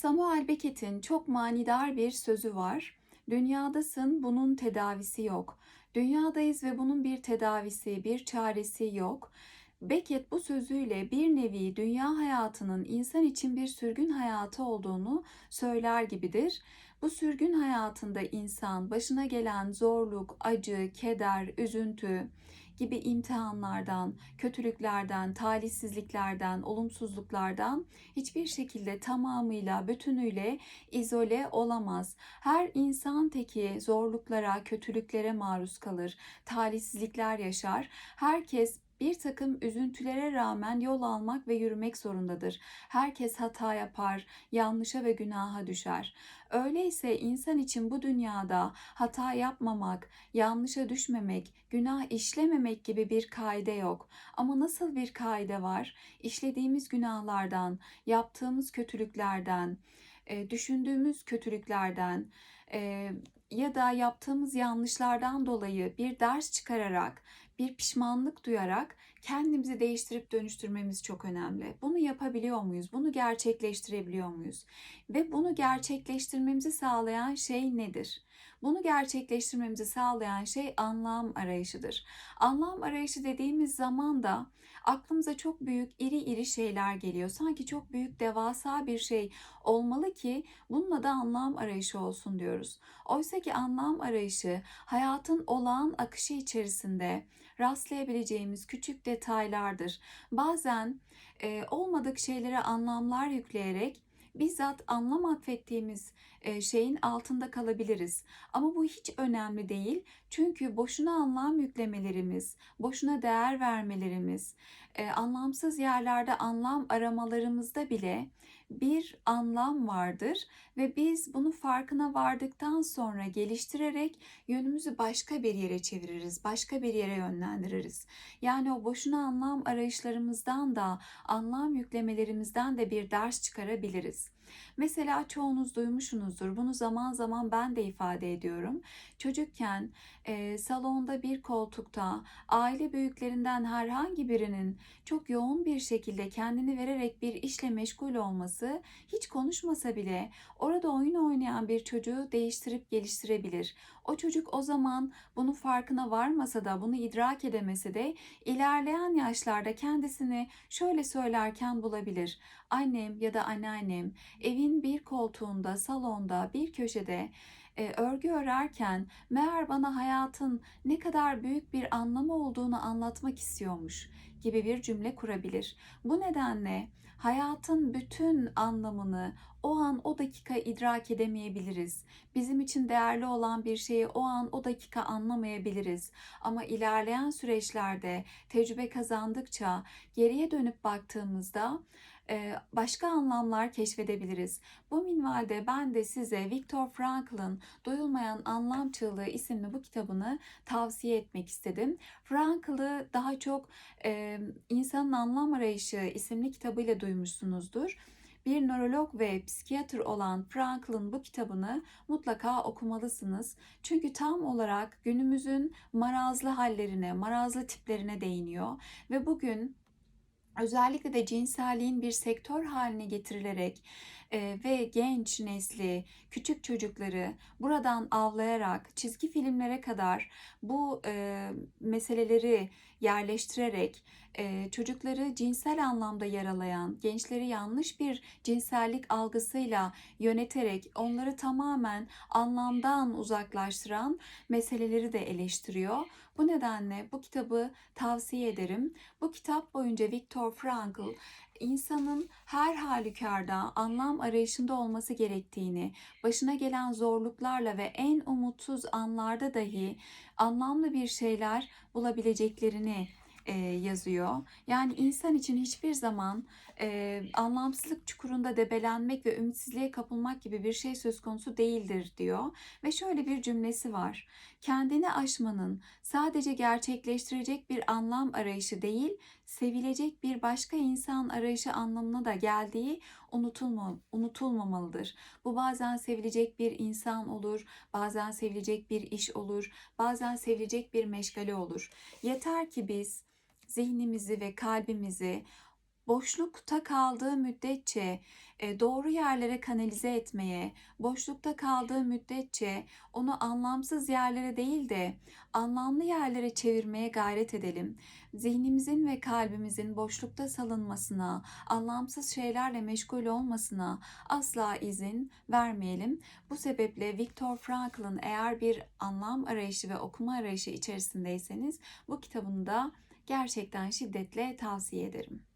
Samuel Beckett'in çok manidar bir sözü var. Dünyadasın, bunun tedavisi yok. Dünyadayız ve bunun bir tedavisi, bir çaresi yok. Beckett bu sözüyle bir nevi dünya hayatının insan için bir sürgün hayatı olduğunu söyler gibidir. Bu sürgün hayatında insan başına gelen zorluk, acı, keder, üzüntü, gibi imtihanlardan, kötülüklerden, talihsizliklerden, olumsuzluklardan hiçbir şekilde tamamıyla, bütünüyle izole olamaz. Her insan teki zorluklara, kötülüklere maruz kalır, talihsizlikler yaşar. Herkes bir takım üzüntülere rağmen yol almak ve yürümek zorundadır. Herkes hata yapar, yanlışa ve günaha düşer. Öyleyse insan için bu dünyada hata yapmamak, yanlışa düşmemek, günah işlememek gibi bir kaide yok. Ama nasıl bir kaide var? İşlediğimiz günahlardan, yaptığımız kötülüklerden, e, düşündüğümüz kötülüklerden e, ya da yaptığımız yanlışlardan dolayı bir ders çıkararak, bir pişmanlık duyarak kendimizi değiştirip dönüştürmemiz çok önemli. Bunu yapabiliyor muyuz? Bunu gerçekleştirebiliyor muyuz? Ve bunu gerçekleştirmemizi sağlayan şey nedir? Bunu gerçekleştirmemizi sağlayan şey anlam arayışıdır. Anlam arayışı dediğimiz zaman da aklımıza çok büyük iri iri şeyler geliyor. Sanki çok büyük devasa bir şey olmalı ki bununla da anlam arayışı olsun diyoruz. Oysa ki anlam arayışı hayatın olağan akışı içerisinde rastlayabileceğimiz küçük detaylardır. Bazen e, olmadık şeylere anlamlar yükleyerek bizzat anlam atfettiğimiz şeyin altında kalabiliriz. Ama bu hiç önemli değil. Çünkü boşuna anlam yüklemelerimiz, boşuna değer vermelerimiz, anlamsız yerlerde anlam aramalarımızda bile bir anlam vardır ve biz bunu farkına vardıktan sonra geliştirerek yönümüzü başka bir yere çeviririz, başka bir yere yönlendiririz. Yani o boşuna anlam arayışlarımızdan da, anlam yüklemelerimizden de bir ders çıkarabiliriz. Mesela çoğunuz duymuşsunuzdur. Bunu zaman zaman ben de ifade ediyorum. Çocukken e, salonda bir koltukta aile büyüklerinden herhangi birinin çok yoğun bir şekilde kendini vererek bir işle meşgul olması hiç konuşmasa bile orada oyun oynayan bir çocuğu değiştirip geliştirebilir. O çocuk o zaman bunu farkına varmasa da bunu idrak edemese de ilerleyen yaşlarda kendisini şöyle söylerken bulabilir. Annem ya da anneannem evin bir koltuğunda, salonda, bir köşede e, örgü örerken meğer bana hayatın ne kadar büyük bir anlamı olduğunu anlatmak istiyormuş gibi bir cümle kurabilir. Bu nedenle hayatın bütün anlamını o an o dakika idrak edemeyebiliriz. Bizim için değerli olan bir şeyi o an o dakika anlamayabiliriz. Ama ilerleyen süreçlerde tecrübe kazandıkça geriye dönüp baktığımızda başka anlamlar keşfedebiliriz. Bu minvalde ben de size Viktor Frankl'ın Duyulmayan Anlam Çığlığı isimli bu kitabını tavsiye etmek istedim. Frankl'ı daha çok İnsanın Anlam Arayışı isimli kitabıyla duymuşsunuzdur. Bir nörolog ve psikiyatr olan Frankl'ın bu kitabını mutlaka okumalısınız. Çünkü tam olarak günümüzün marazlı hallerine, marazlı tiplerine değiniyor ve bugün özellikle de cinselliğin bir sektör haline getirilerek e, ve genç nesli, küçük çocukları buradan avlayarak çizgi filmlere kadar bu e, meseleleri yerleştirerek e, çocukları cinsel anlamda yaralayan, gençleri yanlış bir cinsellik algısıyla yöneterek onları tamamen anlamdan uzaklaştıran meseleleri de eleştiriyor. Bu nedenle bu kitabı tavsiye ederim. Bu kitap boyunca Viktor Frankl insanın her halükarda anlam arayışında olması gerektiğini, başına gelen zorluklarla ve en umutsuz anlarda dahi anlamlı bir şeyler bulabileceklerini e, yazıyor. Yani insan için hiçbir zaman e, anlamsızlık çukurunda debelenmek ve ümitsizliğe kapılmak gibi bir şey söz konusu değildir diyor. Ve şöyle bir cümlesi var. Kendini aşmanın sadece gerçekleştirecek bir anlam arayışı değil, sevilecek bir başka insan arayışı anlamına da geldiği unutulma, unutulmamalıdır. Bu bazen sevilecek bir insan olur, bazen sevilecek bir iş olur, bazen sevilecek bir meşgale olur. Yeter ki biz zihnimizi ve kalbimizi boşlukta kaldığı müddetçe e, doğru yerlere kanalize etmeye, boşlukta kaldığı müddetçe onu anlamsız yerlere değil de anlamlı yerlere çevirmeye gayret edelim. Zihnimizin ve kalbimizin boşlukta salınmasına, anlamsız şeylerle meşgul olmasına asla izin vermeyelim. Bu sebeple Viktor Frankl'ın eğer bir anlam arayışı ve okuma arayışı içerisindeyseniz bu kitabını da gerçekten şiddetle tavsiye ederim.